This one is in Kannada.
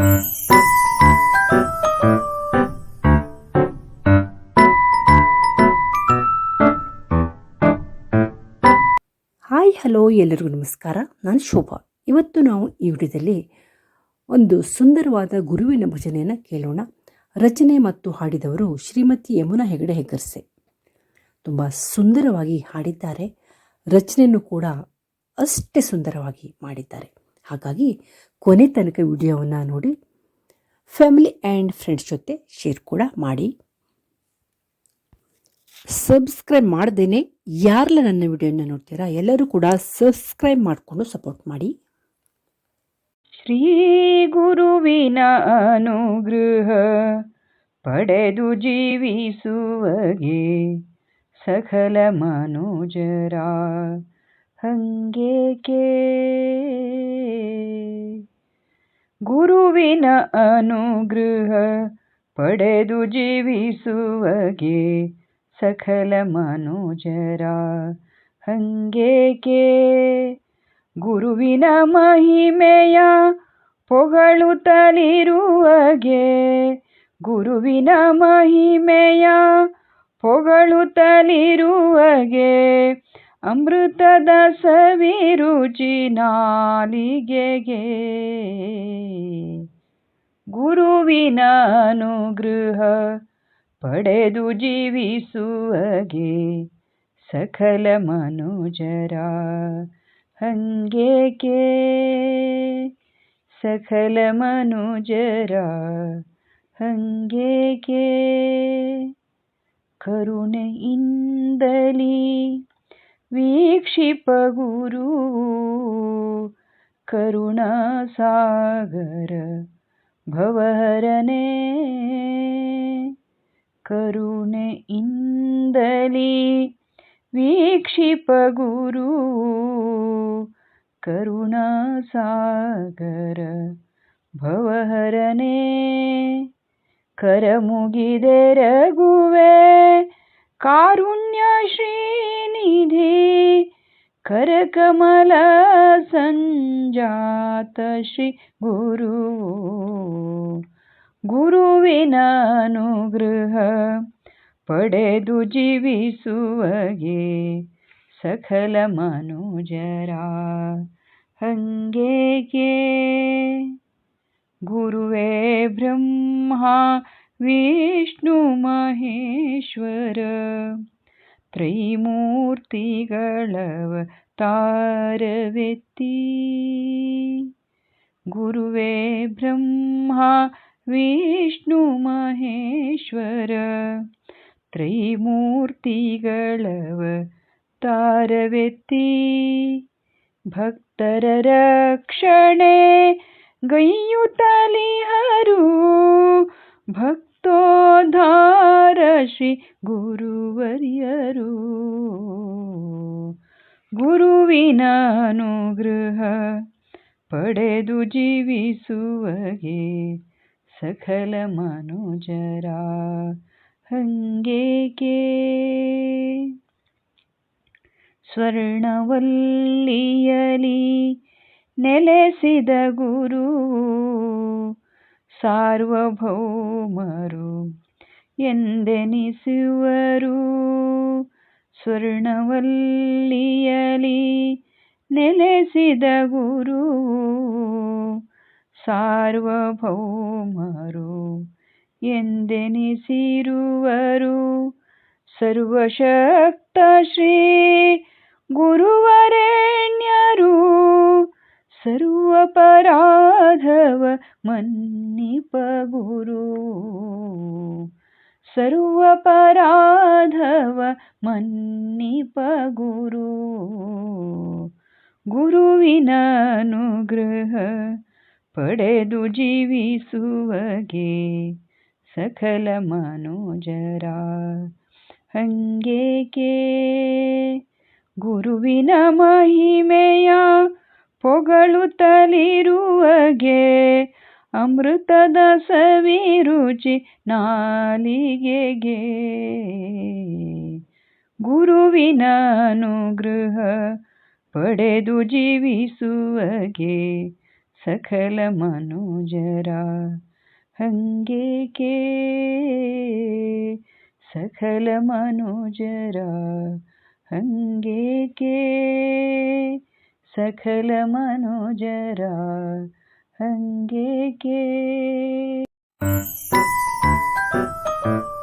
ಹಾಯ್, ಹಲೋ ಎಲ್ಲರಿಗೂ ನಮಸ್ಕಾರ. ನಾನು ಶೋಭಾ. ಇವತ್ತು ನಾವು ಈ ವಿಡಿಯೋದಲ್ಲಿ ಒಂದು ಸುಂದರವಾದ ಗುರುವಿನ ಭಜನೆಯನ್ನು ಕೇಳೋಣ. ರಚನೆ ಮತ್ತು ಹಾಡಿದವರು ಶ್ರೀಮತಿ ಯಮುನಾ ಹೆಗಡೆ ಹೆಗ್ಗರ್ಸೆ. ತುಂಬ ಸುಂದರವಾಗಿ ಹಾಡಿದ್ದಾರೆ. ರಚನೆಯನ್ನು ಕೂಡ ಅಷ್ಟೇ ಸುಂದರವಾಗಿ ಮಾಡಿದ್ದಾರೆ. ಹಾಗಾಗಿ ಕೊನೆ ತನಕ ವಿಡಿಯೋವನ್ನು ನೋಡಿ ಫ್ಯಾಮಿಲಿ ಆ್ಯಂಡ್ ಫ್ರೆಂಡ್ಸ್ ಜೊತೆ ಶೇರ್ ಕೂಡ ಮಾಡಿ. ಸಬ್ಸ್ಕ್ರೈಬ್ ಮಾಡ್ದೇ ಯಾರಲ್ಲ ನನ್ನ ವಿಡಿಯೋನ ನೋಡ್ತೀರಾ ಎಲ್ಲರೂ ಕೂಡ ಸಬ್ಸ್ಕ್ರೈಬ್ ಮಾಡಿಕೊಂಡು ಸಪೋರ್ಟ್ ಮಾಡಿ. ಶ್ರೀ ಗುರುವಿನ ಅನುಗ್ರಹ ಪಡೆದು ಜೀವಿಸುವಗೆ ಸಕಲ ಮನುಜರ ಹಂಗೇಕೆ? ಗುರುವಿನ ಅನುಗ್ರಹ ಪಡೆದು ಜೀವಿಸುವಗೆ ಸಕಲ ಮನುಜರ ಹಂಗೇಕೆ? ಗುರುವಿನ ಮಹಿಮೆಯ ಪೊಗಳುತ್ತಲಿರುವಗೆ ಗುರುವಿನ ಮಹಿಮೆಯ ಪೊಗಳುತ್ತಲಿರುವಗೆ ಅಮೃತದ ಸವಿರುಚಿ ನಾಲಿಗೆಗೆ ಗುರುವಿನ ಅನುಗೃಹ ಪಡೆದು ಜೀವಿಸುವಗೆ ಸಕಲ ಮನುಜರ ಹಂಗೇಕೆ? ಸಕಲ ಮನುಜರ ಹಂಗೇಕೆ? ಕರುಣೆಯಿಂದಲಿ ವೀಕ್ಷಿಪ ಗುರು. ಕರುಣಾಸಾಗರ ಭವಹರನೇ. ಕರುಣೆಯಿಂದಲಿ ವೀಕ್ಷಿಪ ಗುರು. ಕರುಣಾಸಾಗರ ಭವಹರನೇ. ಕರಮುಗಿದೆ ರಘುವೆ. ಕಾರುಣ್ಯ ಶ್ರೀನಿಧಿ ಕರಕಮಲ ಸಂಜಾತ ಶ್ರೀ ಗುರು. ಗುರುವಿನ ಅನುಗ್ರಹ ಪಡೆದು ಜೀವಿಸುವಗೆ ಸಕಲ ಮನುಜರ ಹಂಗೇಕೆ? ಗುರುವೇ ಬ್ರಹ್ಮ ವಿಷ್ಣು ಮಹೇಶ್ವರ ತ್ರೈಮೂರ್ತಿಗಳವ ತಾರವೆತ್ತಿ ಗುರುವೇ ಬ್ರಹ್ಮ ವಿಷ್ಣು ಮಹೇಶ್ವರ ತ್ರೈಮೂರ್ತಿಗಳವ ತಾರವೆತ್ತಿ ಭಕ್ತರ ರಕ್ಷಣೆ ಗೈಯುತ್ತಲಿಹರು ಭಕ್ತೋದ್ಧಾರ ಶ್ರೀ ಗುರುವರ್ಯರು. ಗುರುವಿನ ಅನುಗ್ರಹ ಪಡೆದು ಜೀವಿಸುವಗೆ ಸಕಲ ಮನುಜರ ಹಂಗೇಕೆ? ಸ್ವರ್ಣವಲ್ಲಿಯಲಿ ನೆಲೆಸಿದ ಗುರು ಸಾರ್ವಭೌಮರು ಎಂದೆನಿಸುವರು. ಸ್ವರ್ಣವಲ್ಲಿಯಲಿ ನೆಲೆಸಿದ ಗುರು ಸಾರ್ವಭೌಮರು ಎಂದೆನಿಸಿರುವರು. ಸರ್ವಶಕ್ತ ಶ್ರೀ ಗುರುವರೆಣ್ಯರು ಸರ್ವಪರಾಧವ ಮನ್ನಿಪ ಸರ್ವಪರಾಧವ ಮನ್ನಿಪ ಗುರು. ಗುರುವಿನ ಅನುಗ್ರಹ ಪಡೆದು ಜೀವಿಸುವಗೆ ಸಕಲ ಮನೋಜರ. ಹಂಗೇಕೆ? ಗುರುವಿನ ಮಹಿಮೆಯ ಪೊಗಳುತ್ತಲಿರುವಗೆ ಅಮೃತದ ಸವಿರುಚಿ ನಾಲಿಗೆಗೆ. ಗುರುವಿನ ಅನುಗ್ರಹ ಪಡೆದು ಜೀವಿಸುವಗೆ ಸಕಲ ಮನುಜರ ಹಂಗೇಕೆ? ಸಕಲ ಮನುಜರ ಹಂಗೇಕೆ? ಸಕಲ ಮನುಜರ And கே thank